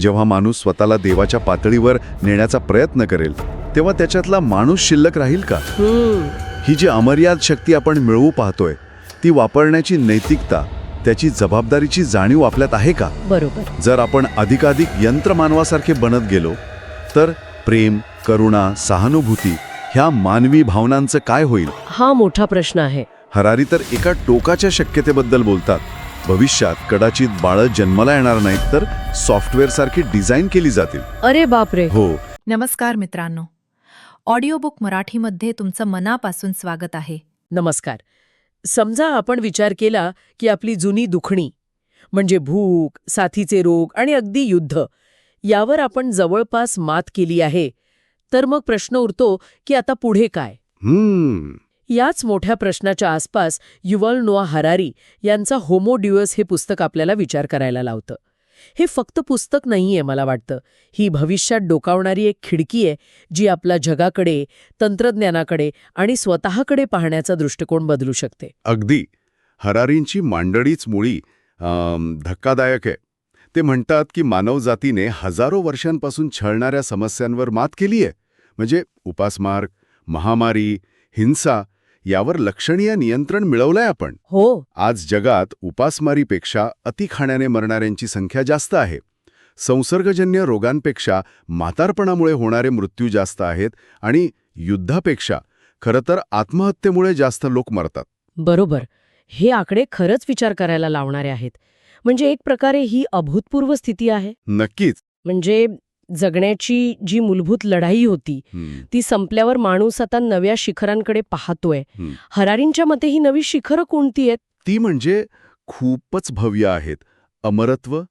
जेव्हा माणूस स्वतःला देवाच्या पातळीवर नेण्याचा प्रयत्न करेल तेव्हा त्याच्यातला माणूस शिल्लक राहील का? ही जी अमर्याद शक्ती आपण मिळवू पाहतोय ती वापरण्याची नैतिकता त्याची जबाबदारीची जाणीव आपल्यात आहे का? बरोबर. जर आपण अधिकाधिक यंत्रमानवासारखे बनत गेलो तर प्रेम करुणा सहानुभूती ह्या मानवी भावनांचं काय होईल? हा मोठा प्रश्न आहे. हरारी तर एका टोकाच्या शक्यतेबद्दल बोलतात. भविष्यात कदाचित बाळं जन्माला येणार नाहीत तर सॉफ्टवेअरसारखी डिझाईन केली जातील. अरे बापरे. हो. नमस्कार मित्रांनो. ऑडिओबुक मराठीमध्ये तुमचं मनापासून स्वागत आहे. नमस्कार. समजा आपण विचार केला की आपली जुनी दुखणी म्हणजे भूक साथीचे रोग आणि अगदी युद्ध यावर आपण जवळपास मात केली आहे तर मग प्रश्न उरतो की आता पुढे काय? हम्म. याच मोठ्या प्रश्नाच्या आसपास युवल नोआ हरारी यांचा होमोड्युअस हे पुस्तक आपल्याला विचार करायला लावतं. हे फक्त पुस्तक नाहीये मला वाटतं. ही भविष्यात डोकावणारी एक खिडकी आहे जी आपल्या जगाकडे तंत्रज्ञानाकडे आणि स्वतःकडे पाहण्याचा दृष्टिकोन बदलू शकते. अगदी. हरारींची मांडळीच मुळी धक्कादायक आहे. ते म्हणतात की मानवजातीने हजारो वर्षांपासून छळणाऱ्या समस्यांवर मात केली आहे म्हणजे उपासमार्ग महामारी हिंसा यावर लक्षणीय नियंत्रण मिळवलंय आपण. हो. आज जगात उपासमारीपेक्षा अतिखाण्याने मरणाऱ्यांची संख्या जास्त आहे. संसर्गजन्य रोगांपेक्षा म्हातारपणामुळे होणारे मृत्यू जास्त आहेत आणि युद्धापेक्षा खरं तर आत्महत्येमुळे जास्त लोक मरतात. बरोबर. हे आकडे खरंच विचार करायला लावणारे आहेत. म्हणजे एक प्रकारे ही अभूतपूर्व स्थिती आहे? नक्कीच. म्हणजे जगण्याची जी मूलभूत लढाई होती ती संपल्यावर माणूस आता नव्या शिखरांकडे पाहतोय. हरारींच्या मते ही नवी शिखरं कोणती आहेत? ती म्हणजे खूपच भव्य आहेत. अमरत्व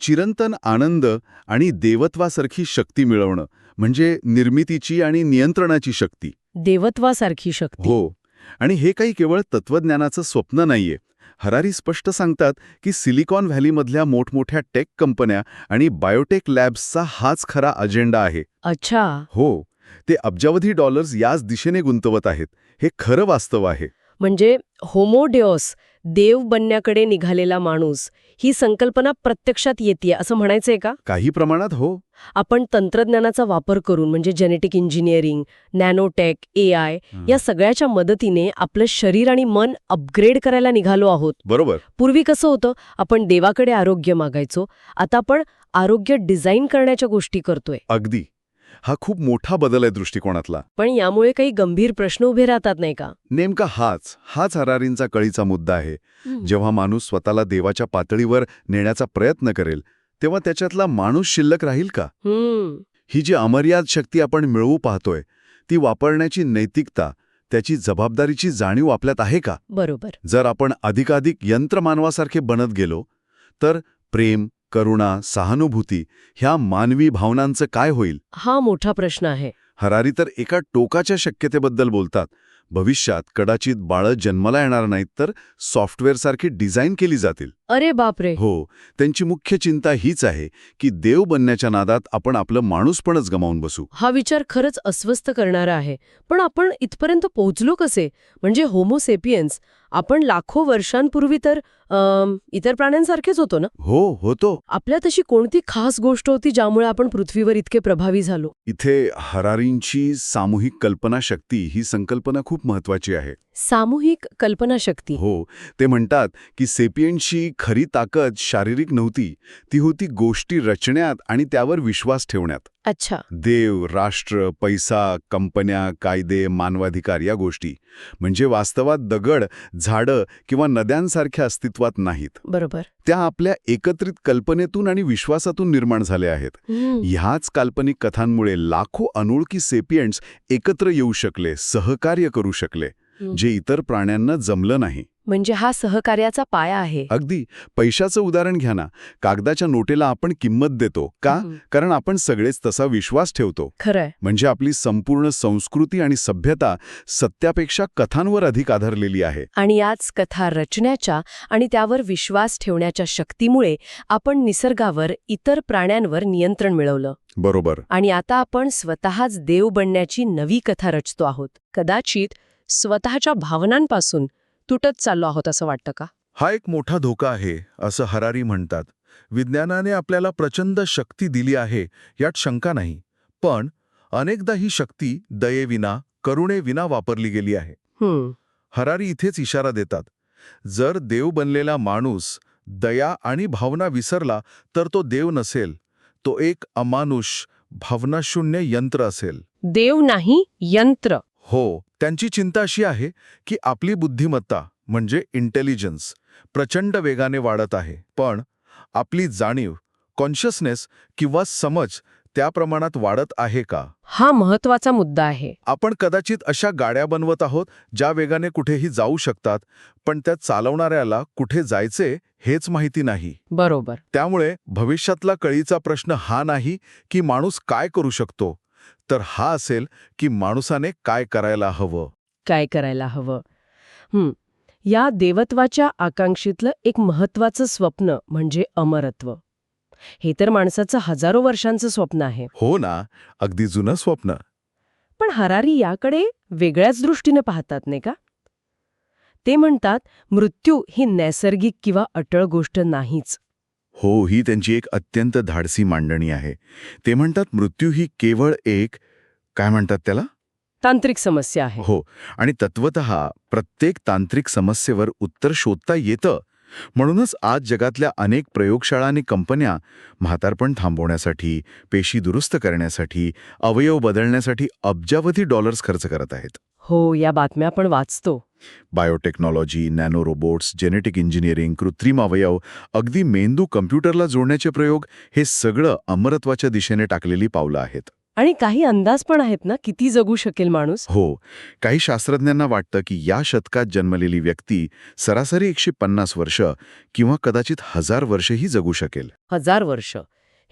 चिरंतन आनंद आणि देवत्वासारखी शक्ती मिळवणं म्हणजे निर्मितीची आणि नियंत्रणाची शक्ती. देवत्वासारखी शक्ती. हो. आणि हे काही केवळ तत्वज्ञानाचं स्वप्न नाहीये. हरारी स्पष्ट सांगतात की सिलिकॉन व्हॅलीमधल्या मोठमोठ्या टेक कंपन्या आणि बायोटेक लॅब्सचा हाच खरा अजेंडा आहे. अच्छा. हो ते अब्जावधी डॉलर्स याच दिशेने गुंतवत आहेत. हे खरं वास्तव आहे. म्हणजे होमोडेओस देव बनण्याकडे निघालेला माणूस ही संकल्पना प्रत्यक्षात येते असं म्हणायचंय का? काही प्रमाणात हो. आपण तंत्रज्ञानाचा वापर करून म्हणजे genetic engineering nanotech A I या सगळ्याच्या मदतीने आपलं शरीर आणि मन अपग्रेड करायला निघालो आहोत. बरोबर. पूर्वी कसं होतं आपण देवाकडे आरोग्य मागायचो आता आपण आरोग्य डिझाईन करण्याच्या गोष्टी करतोय. अगदी. हा खूप मोठा बदल आहे दृष्टिकोनातला. पण यामुळे काही गंभीर प्रश्न उभे राहतात नाही का? नेमका हाच हाच हरारींचा कळीचा मुद्दा आहे. जेव्हा माणूस स्वतःला देवाच्या पातळीवर नेण्याचा प्रयत्न करेल तेव्हा त्याच्यातला माणूस शिल्लक राहील का? ही जी अमर्याद शक्ती आपण मिळवू पाहतोय ती वापरण्याची नैतिकता त्याची जबाबदारीची जाणीव आपल्यात आहे का? बरोबर. जर आपण अधिकाधिक यंत्रमानवासारखे बनत गेलो तर प्रेम करुणा सहानुभूती ह्या मानवी भावनांचं काय होईल? हा मोठा प्रश्न आहे. हरारी तर एका टोकाच्या शक्यतेबद्दल बोलतात. भविष्यात कदाचित बाळं जन्माला येणार नाहीत तर सॉफ्टवेअरसारखी डिझाईन केली जातील. अरे बापरे. हो त्यांची मुख्य चिंता हीच आहे की देव बनण्याच्या नादात आपण आपलं माणूसपणच गमावून बसू. हा विचार खरंच अस्वस्थ करणारा आहे. पण आपण इथपर्यंत पोहोचलो कसे? म्हणजे होमोसेपियन्स आपण लाखो वर्षांपूर्वी तर अम, इतर प्राण्यांसारखेच होतो ना? हो होतो. आपल्यात अशी कोणती खास गोष्ट होती ज्यामुळे आपण पृथ्वीवर इतके प्रभावी झालो? इथे हरारींची सामूहिक कल्पनाशक्ती ही संकल्पना खूप महत्वाची आहे. सामूहिक कल्पनाशक्ती. हो ते म्हणतात की सेपियनची खरी ताकद शारीरिक नव्हती ती होती गोष्टी रचण्यात आणि त्यावर विश्वास ठेवण्यात. अच्छा. देव राष्ट्र पैसा कंपन्या कायदे मानवाधिकार या गोष्टी. म्हणजे वास्तवात दगड झाडं किंवा नद्यांसारख्या अस्तित्वात नाहीत. बरोबर. त्या आपल्या एकत्रित कल्पनेतून आणि विश्वासातून निर्माण झाल्या आहेत. ह्याच काल्पनिक कथांमुळे लाखो अनोळखी सेपियंट्स एकत्र येऊ शकले सहकार्य करू शकले. जे इतर प्राण्यांना जमलं नाही. म्हणजे हा सहकार्याचा पाया आहे. अगदी. पैशाचं उदाहरण घ्या ना. कागदाच्या नोटेला आपण किंमत देतो का? कारण आपण सगळेच तसा विश्वास ठेवतो. खरंय. म्हणजे आपली संपूर्ण संस्कृती आणि सभ्यता सत्यापेक्षा कथांवर अधिक आधारलेली आहे. आणि याच कथा रचण्याच्या आणि त्यावर विश्वास ठेवण्याच्या शक्तीमुळे आपण निसर्गावर इतर प्राण्यांवर नियंत्रण मिळवलं. बरोबर. आणि आता आपण स्वतःच देव बनण्याची नवी कथा रचतो आहोत. कदाचित स्वतःच्या भावनांपासून तुटत चाललो आहोत असं वाटतं का? हा एक मोठा धोका आहे असं हरारी म्हणतात. विज्ञानाने आपल्याला प्रचंड शक्ती दिली आहे यात शंका नाही. पण अनेकदा ही शक्ती दयेविना करुणेविना वापरली गेली आहे. हरारी इथेच इशारा देतात. जर देव बनलेला माणूस दया आणि भावना विसरला तर तो देव नसेल. तो एक अमानुष भावनाशून्य यंत्र असेल. देव नाही यंत्र. हो त्यांची चिंता अशी आहे की आपली बुद्धिमत्ता म्हणजे इंटेलिजन्स प्रचंड वेगाने वाढत आहे. पण आपली जाणीव कॉन्शियसनेस किंवा समज त्या प्रमाणात वाढत आहे का? हा महत्त्वाचा मुद्दा आहे. आपण कदाचित अशा गाड्या बनवत आहोत ज्या वेगाने कुठेही जाऊ शकतात पण त्या चालवणाऱ्याला कुठे जायचे हेच माहिती नाही. बरोबर. त्यामुळे भविष्यातला कळीचा प्रश्न हा नाही की माणूस काय करू शकतो. तर हा असेल की माणूसाने काय करायला हवं. काय करायला हवं? हं, या देवत्वाच्या आकांक्षीतलं एक महत्वाचं स्वप्न म्हणजे अमरत्व. हे तर माणसाचं हजारो वर्षांचं स्वप्न आहे. हो ना अगदी जुनं स्वप्न. पण हरारी याकडे वेगळ्याच दृष्टीने पाहतात नाही का? ते म्हणतात मृत्यू ही नैसर्गिक किंवा अटळ गोष्ट नाहीच. हो ही त्यांची एक अत्यंत धाडसी मांडणी आहे. ते म्हणतात मृत्यू ही केवळ एक काय म्हणतात त्याला? तांत्रिक समस्या आहे. हो आणि तत्वत प्रत्येक तांत्रिक समस्येवर उत्तर शोधता येतं. म्हणूनच आज जगातल्या अनेक प्रयोगशाळा आणि कंपन्या म्हातारपण थांबवण्यासाठी पेशी दुरुस्त करण्यासाठी अवयव बदलण्यासाठी अब्जावधी डॉलर्स खर्च करत आहेत. हो या बातम्या आपण वाचतो. Biotechnology nano robots genetic engineering कृत्रिम अवयव अगदी मेंदू कम्प्युटरला जोडण्याचे प्रयोग हे सगळं अमरत्वाच्या दिशेने टाकलेली पावलं आहेत. आणि काही अंदाज पण आहेत ना किती जगू शकेल माणूस? हो. काही शास्त्रज्ञांना वाटतं की या शतकात जन्मलेली व्यक्ती सरासरी एकशे पन्नास वर्ष किंवा कदाचित हजार वर्षही जगू शकेल. हजार वर्ष.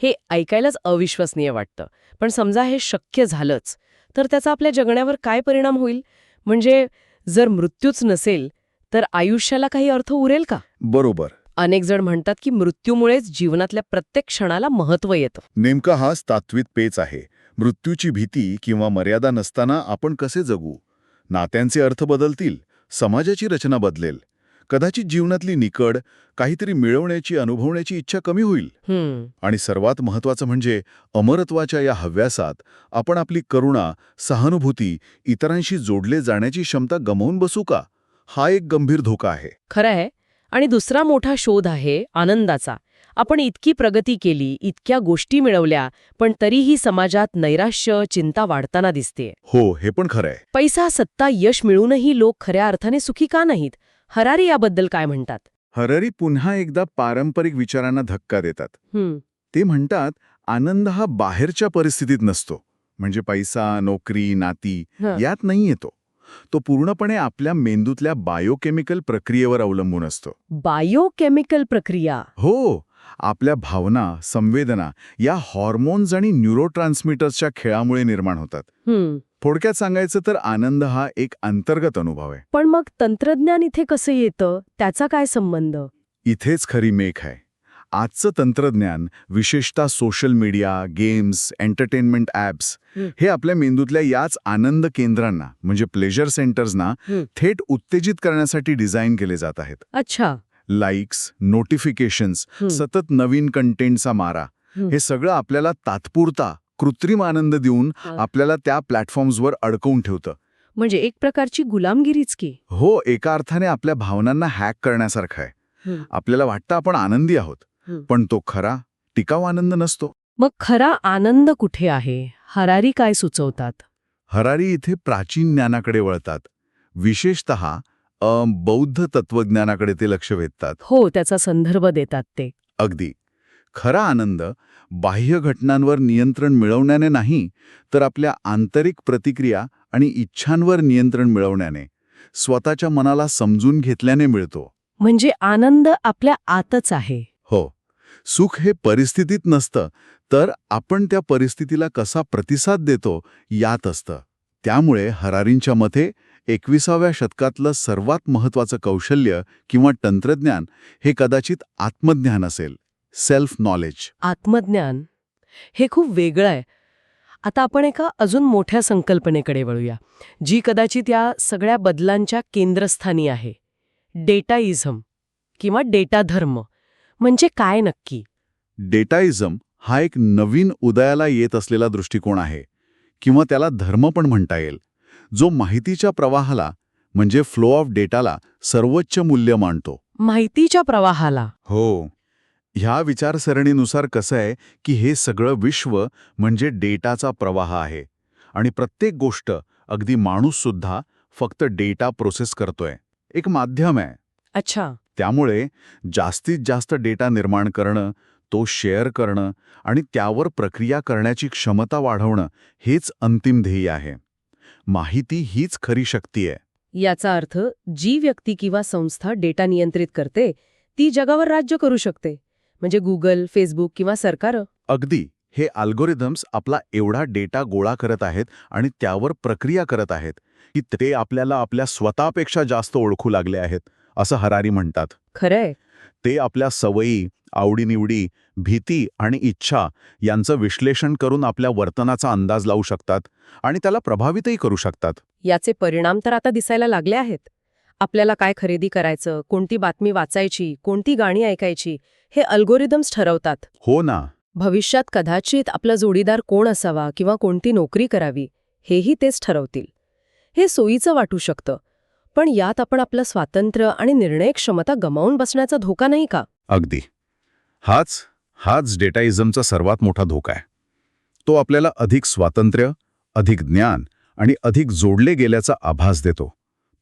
हे ऐकायलाच अविश्वसनीय वाटतं. पण समजा हे शक्य झालंच. तर त्याचा आपल्या जगण्यावर काय परिणाम होईल? म्हणजे जर मृत्यूच नसेल तर आयुष्याला काही अर्थ उरेल का? बरोबर. अनेक जण म्हणतात की मृत्यूमुळेच जीवनातल्या प्रत्येक क्षणाला महत्त्व येतं. नेमका हाच तात्विक पेच आहे. मृत्यूची भीती किंवा मर्यादा नसताना आपण कसे जगू? नात्यांचे अर्थ बदलतील? समाजाची रचना बदलेल? कदाचित जीवनातली निकड काहीतरी मिळवण्याची अनुभवण्याची इच्छा कमी होईल. आणि सर्वात महत्वाचं म्हणजे अमरत्वाच्या या हव्यासात आपण आपली करुणा सहानुभूती इतरांशी जोडले जाण्याची क्षमता गमावून बसू का? हा एक गंभीर धोका आहे. खरं आहे. आणि दुसरा मोठा शोध आहे आनंदाचा. आपण इतकी प्रगती केली इतक्या गोष्टी मिळवल्या पण तरीही समाजात नैराश्य चिंता वाढताना दिसते हो हे पण खरं आहे. पैसा सत्ता यश मिळूनही लोक खऱ्या अर्थाने सुखी का नाहीत? हरारी याबद्दल काय म्हणतात? हररी पुन्हा एकदा पारंपरिक विचारांना धक्का देतात. ते म्हणतात आनंद हा बाहेरच्या परिस्थितीत नसतो. म्हणजे पैसा नोकरी नाती. यात नाही येतो तो पूर्णपणे आपल्या मेंदूतल्या बायोकेमिकल प्रक्रियेवर अवलंबून असतो. बायोकेमिकल प्रक्रिया? हो. आपल्या भावना संवेदना या हॉर्मोन्स आणि न्यूरोट्रान्समीटर्सच्या खेळामुळे निर्माण होतात. थोडक्यात सांगायचं तर आनंद हा एक अंतर्गत अनुभव आहे पण मग तंत्रज्ञान इथे कसं येतं त्याचा काय संबंध इथेच खरी मेख आहे आजचं तंत्रज्ञान विशेषतः social media games entertainment apps हं. आपल्या मेंदूतल्या याच आनंद केंद्रांना म्हणजे प्लेजर सेंटर्सना. थेट उत्तेजित करण्यासाठी डिझाईन केले जात आहेत अच्छा लाईक्स नोटिफिकेशन्स. सतत नवीन कंटेंटचा मारा. हे सगळं आपल्याला तात्पुरता कृत्रिम आनंद देऊन. आपल्याला त्या प्लॅटफॉर्म्सवर अडकवून ठेवतं. म्हणजे एक प्रकारची गुलामगिरीच की? हो एका अर्थाने आपल्या भावनांना हॅक करण्यासारखं आहे. आपल्याला वाटतं आपण आनंदी आहोत. पण तो खरा टिकाऊ आनंद नसतो. मग खरा आनंद कुठे आहे? हरारी काय सुचवतात? हरारी इथे प्राचीन ज्ञानाकडे वळतात. विशेषत बौद्ध तत्वज्ञानाकडे ते लक्ष वेधतात. हो त्याचा संदर्भ देतात ते. अगदी. खरा आनंद बाह्य घटनांवर नियंत्रण मिळवण्याने नाही तर आपल्या आंतरिक प्रतिक्रिया आणि इच्छांवर नियंत्रण मिळवण्याने स्वतःच्या मनाला समजून घेतल्याने मिळतो. म्हणजे आनंद आपल्या आतच आहे. हो. सुख हे परिस्थितीत नसतं तर आपण त्या परिस्थितीला कसा प्रतिसाद देतो यात असतं. त्यामुळे हरारींच्या मते एकविसाव्या शतकातलं सर्वात महत्वाचं कौशल्य किंवा तंत्रज्ञान हे कदाचित आत्मज्ञान असेल. सेल्फ नॉलेज आत्मज्ञान. हे खूप वेगळं आहे. आता आपण एका अजून मोठ्या संकल्पनेकडे वळूया जी कदाचित या सगळ्या बदलांच्या केंद्रस्थानी आहे. डेटाइझम किंवा डेटा धर्म म्हणजे काय नक्की? डेटाइझम हा एक नवीन उदयाला येत असलेला दृष्टिकोन आहे किंवा त्याला धर्म पण म्हणता येईल जो माहितीच्या प्रवाहाला म्हणजे फ्लो ऑफ डेटाला सर्वोच्च मूल्य मानतो. माहितीच्या प्रवाहाला. हो. ह्या विचारसरणीनुसार कसं आहे की हे सगळं विश्व म्हणजे डेटाचा प्रवाह आहे. आणि प्रत्येक गोष्ट अगदी माणूससुद्धा फक्त डेटा प्रोसेस करतोय. एक माध्यम आहे. अच्छा. त्यामुळे जास्तीत जास्त डेटा निर्माण करणं तो शेअर करणं आणि त्यावर प्रक्रिया करण्याची क्षमता वाढवणं हेच अंतिम ध्येय आहे. माहिती हीच खरी शक्ती आहे. याचा अर्थ जी व्यक्ती किंवा संस्था डेटा नियंत्रित करते ती जगावर राज्य करू शकते. म्हणजे गुगल फेसबुक किंवा सरकार? अगदी. हे अल्गोरिदम्स आपला एवढा डेटा गोळा करत आहेत आणि त्यावर प्रक्रिया करत आहेत की ते आपल्याला आपल्या स्वतःपेक्षा जास्त ओळखू लागले आहेत असं हरारी म्हणतात. खरंय. ते आपल्या सवयी आवडीनिवडी भीती आणि इच्छा यांचं विश्लेषण करून आपल्या वर्तनाचा अंदाज लावू शकतात आणि त्याला प्रभावितही करू शकतात. याचे परिणाम तर आता दिसायला लागले आहेत. आपल्याला काय खरेदी करायचं कोणती बातमी वाचायची कोणती गाणी ऐकायची हे अल्गोरिदम्स ठरवतात. हो ना. भविष्यात कदाचित आपला जोडीदार कोण असावा किंवा कोणती नोकरी करावी हेही तेच ठरवतील. हे सोयीचं वाटू शकतं पण यात आपण आपलं स्वातंत्र्य आणि निर्णय क्षमता गमावून बसण्याचा धोका नाही का? अगदी. हाच हाच डेटाइझमचा सर्वात मोठा धोका आहे. तो आपल्याला अधिक स्वातंत्र्य अधिक ज्ञान आणि अधिक जोडले गेल्याचा आभास देतो.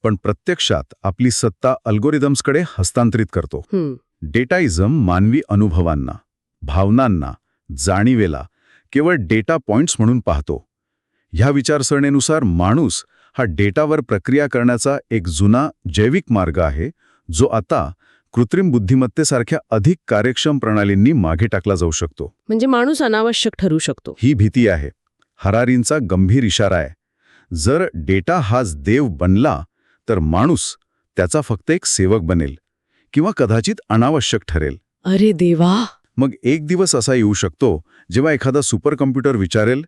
पण प्रत्यक्षात आपली सत्ता अल्गोरिदम्सकडे हस्तांतरित करतो. डेटाइझम मानवी अनुभवांना भावनांना जाणीवेला केवळ डेटा पॉइंट्स म्हणून पाहतो. ह्या विचारसरणीनुसार माणूस हा डेटावर प्रक्रिया करण्याचा एक जुना जैविक मार्ग आहे जो आता कृत्रिम बुद्धिमत्तेसारख्या अधिक कार्यक्षम प्रणालींनी मागे टाकला जाऊ शकतो. म्हणजे माणूस अनावश्यक ठरू शकतो. ही भीती आहे. हरारींचा गंभीर इशारा आहे. जर डेटा हाच देव बनला तर माणूस त्याचा फक्त एक सेवक बनेल किंवा कदाचित अनावश्यक ठरेल. अरे देवा! मग एक दिवस असा येऊ शकतो जेव्हा एखादा सुपर कम्प्युटर विचारेल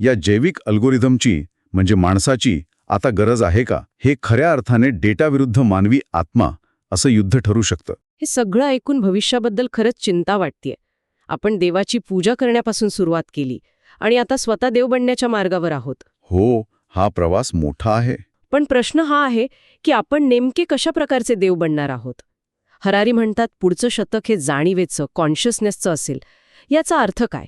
या जैविक अल्गोरिदमची म्हणजे माणसाची आता गरज आहे का? हे खऱ्या अर्थाने डेटाविरुद्ध मानवी आत्मा असं युद्ध ठरू शकतं. हे सगळं ऐकून भविष्याबद्दल खरंच चिंता वाटतेय. आपण देवाची पूजा करण्यापासून सुरुवात केली आणि आता स्वतः देव बनण्याच्या मार्गावर आहोत. हो हा प्रवास मोठा आहे. पण प्रश्न हा आहे की आपण नेमके कशा प्रकारचे देव बनणार आहोत? हरारी म्हणतात पुढचं शतक हे जाणीवेचं कॉन्शियसनेसचं असेल. याचा अर्थ काय?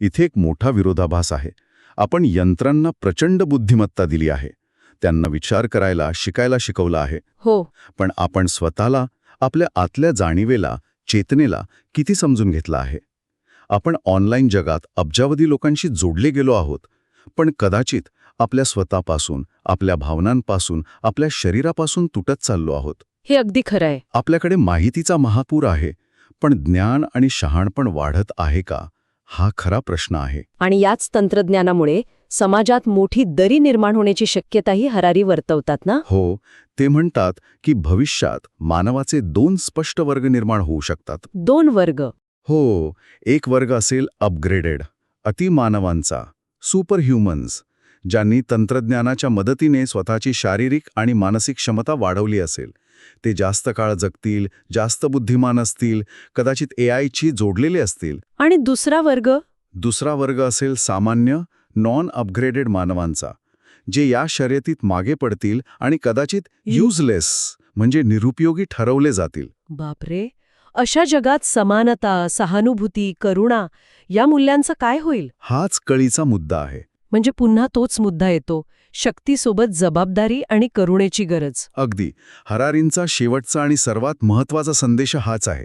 इथे एक मोठा विरोधाभास आहे. आपण यंत्रांना प्रचंड बुद्धिमत्ता दिली आहे. त्यांना विचार करायला शिकायला शिकवलं आहे. हो. पण आपण स्वतःला आपल्या आतल्या जाणीवेला चेतनेला किती समजून घेतलं आहे? आपण ऑनलाईन जगात अब्जावधी लोकांशी जोडले गेलो आहोत. पण कदाचित आपल्या स्वतःपासून आपल्या भावनांपासून आपल्या शरीरापासून तुटत चाललो आहोत. हे अगदी खरं आहे. आपल्याकडे माहितीचा महापूर आहे पण ज्ञान आणि शहाणपण वाढत आहे का? हा खरा प्रश्न आहे. आणि याच तंत्रज्ञानामुळे समाजात मोठी दरी निर्माण होण्याची शक्यताही हरारी वर्तवतात ना? हो ते म्हणतात की भविष्यात मानवाचे दोन स्पष्ट वर्ग निर्माण होऊ शकतात. दोन वर्ग. हो एक वर्ग असेल अपग्रेडेड अतिमानवांचा सुपर ह्युमन्स ज्यांनी तंत्रज्ञानाच्या मदतीने स्वतःची शारीरिक आणि मानसिक क्षमता वाढवली असेल. ते जास्त काळ जगतील जास्त बुद्धिमान असतील कदाचित ए आयची जोडलेले असतील. आणि दुसरा वर्ग? दुसरा वर्ग असेल सामान्य नॉन अपग्रेडेड मानवांचा जे या शर्यतीत मागे पडतील आणि कदाचित युजलेस म्हणजे निरुपयोगी ठरवले जातील. बापरे! अशा जगात समानता सहानुभूती करुणा या मूल्यांचं काय होईल? हाच कळीचा मुद्दा आहे. म्हणजे पुन्हा तोच मुद्दा येतो शक्तीसोबत जबाबदारी आणि करुणेची गरज. अगदी. हरारींचा शेवटचा आणि सर्वात महत्त्वाचा संदेश हाच आहे.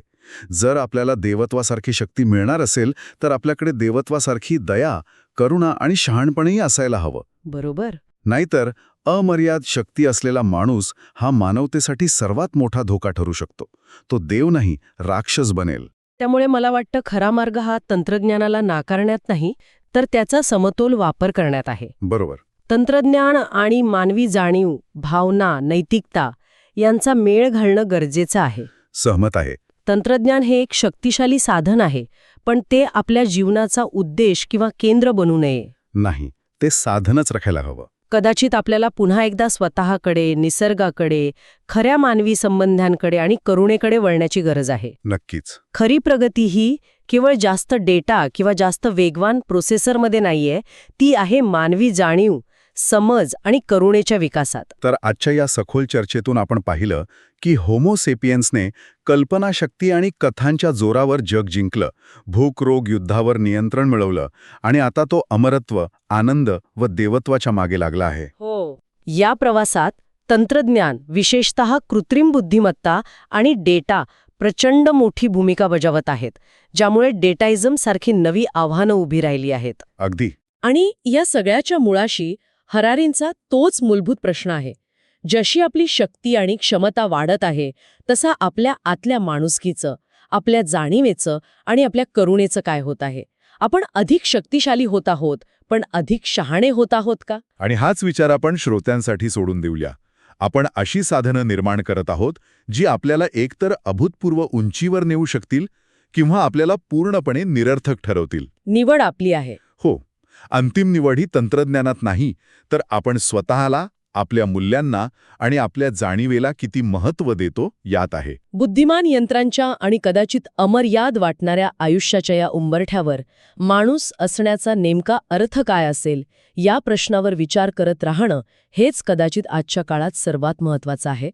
जर आपल्याला देवत्वासारखी शक्ती मिळणार असेल तर आपल्याकडे देवत्वासारखी दया करुणा आणि शहाणपणही असायला हवं. बरोबर. नाहीतर अमर्याद शक्ती असलेला माणूस हा मानवतेसाठी सर्वात मोठा धोका ठरू शकतो. तो देव नाही राक्षस बनेल. त्यामुळे मला वाटतं खरा मार्ग हा तंत्रज्ञानाला नाकारण्यात नाही तर त्याचा समतोल वापर करण्यात आहे. बरोबर. तंत्रज्ञान आणि मानवी जाणीव भावना नैतिकता यांचा मेळ घालणं गरजेचं आहे. सहमत आहे. तंत्रज्ञान हे एक शक्तिशाली साधन आहे पण ते आपल्या जीवनाचा उद्देश किंवा केंद्र बनू नये. नाही ते साधनच राखायला हवं. कदाचित आपल्याला पुन्हा एकदा स्वतःकडे निसर्गाकडे खऱ्या मानवी संबंधांकडे आणि करुणेकडे वळण्याची गरज आहे. नक्कीच. खरी प्रगती ही केवळ जास्त डेटा किंवा जास्त वेगवान प्रोसेसरमध्ये नाहीये ती आहे मानवी जाणीव समज आणि करुणेच्या विकासात. तर आजच्या या सखोल चर्चेतून आपण पाहिलं की होमोसेपियन्सने कल्पनाशक्ती आणि कथांच्या जोरावर जग जिंकलं भूक रोग युद्धावर नियंत्रण मिळवलं आणि आता तो अमरत्व आनंद व देवत्वाच्या मागे लागला आहे. हो. या प्रवासात तंत्रज्ञान विशेषत कृत्रिम बुद्धिमत्ता आणि डेटा प्रचंड मोठी भूमिका बजावत आहेत ज्यामुळे डेटाइझम सारखी नवी आव्हानं उभी राहिली आहेत. अगदी. आणि या सगळ्याच्या मुळाशी हरारींचा तोच मूलभूत प्रश्न आहे. जशी आपली शक्ती आणि क्षमता वाढत आहे तसा आपल्या आतल्या माणुसकीचं आपल्या जाणीवेचं आणि आपल्या करुणेचं काय होत आहे? आपण अधिक शक्तिशाली होत आहोत पण अधिक शहाणे होत आहोत का? आणि हाच विचार आपण श्रोत्यांसाठी सोडून देऊया. आपण अशी साधनं निर्माण करत आहोत जी आपल्याला एकतर अभूतपूर्व उंचीवर नेऊ शकतील किंवा आपल्याला पूर्णपणे निरर्थक ठरवतील. निवड आपली आहे. हो. अंतिम निवड ही तंत्रज्ञानात नाही तर आपण स्वतःला आपल्या मूल्यांना आणि आपल्या जाणीवेला किती महत्त्व देतो यात आहे. बुद्धिमान यंत्रांच्या आणि कदाचित अमर्याद वाटणाऱ्या आयुष्याच्या या उंबरठ्यावर माणूस असण्याचा नेमका अर्थ काय असेल या प्रश्नावर विचार करत राहणं हेच कदाचित आजच्या काळात सर्वात महत्वाचं आहे.